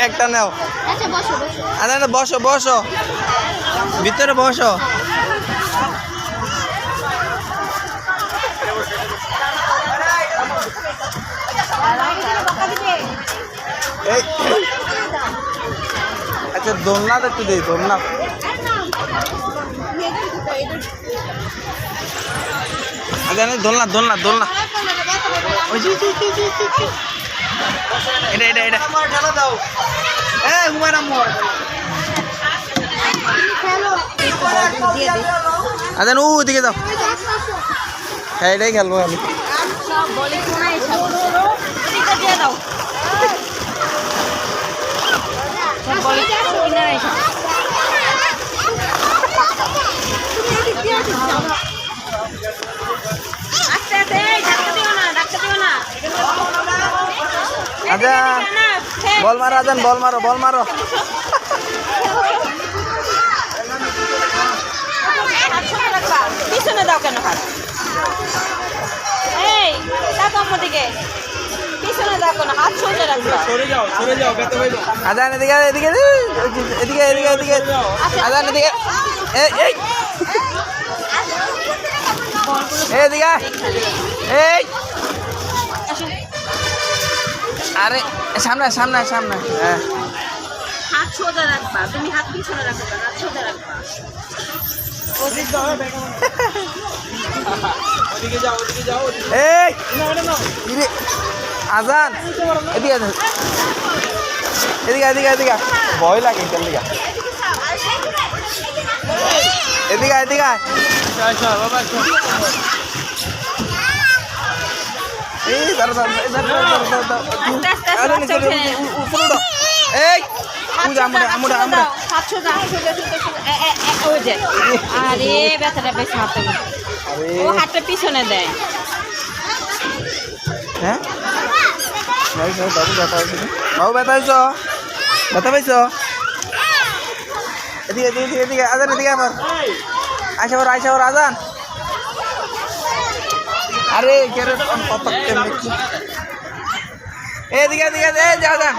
একটা নাও আচ্ছা বসো বসো আচ্ছা ভিতরে বসো এই আচ্ছা দোলনাটা একটু দিই দোলনা আচ্ছা না, দোলনা দোলনা দোলনা ওই এটা এটা এটা। এ হুমায়ুন আম্মুর আচ্ছা ও ওদিকে যাও। হ্যাঁ এটাই খেলব আমি। আচ্ছা বল মারো আজান বল মারো বল মারো। পিছনে দাও কেন হাত? এই দিকে পিছনে দাও কেন হাত সোজা রাখবা। আজান এদিকে এদিকে এদিকে এদিকে এদিকে আজান এদিকে। এই এই এই এদিকে এই। আরে সামনে সামনে সামনে। হ্যাঁ। হাত সোজা রাখবা তুমি হাত পিছনে রাখবা হাত সোজা রাখবা। আজান। এদিকে এদিকে এদিকে এদিকে। ভয় লাগে এখান এদিকে এদিকে দাঁড়া দাঁড়া উপরে উঠো। এই আমরা আমরা আমরা ওই যে। আরে বেশ হাতে আরে ও হাতটা পিছনে দেয়। হ্যাঁ? নাই, নাই, বাবু ব্যথা হয়েছে বাবু ব্যথা হয়েছ? ব্যথা পাইছ? এদিকে এদিকে এদিকে এদিকে আজান এদিকে আবার। আইসা ওর আইসা ওর আজান। আরে এখানে কত এদিকে এদিকে যা যা।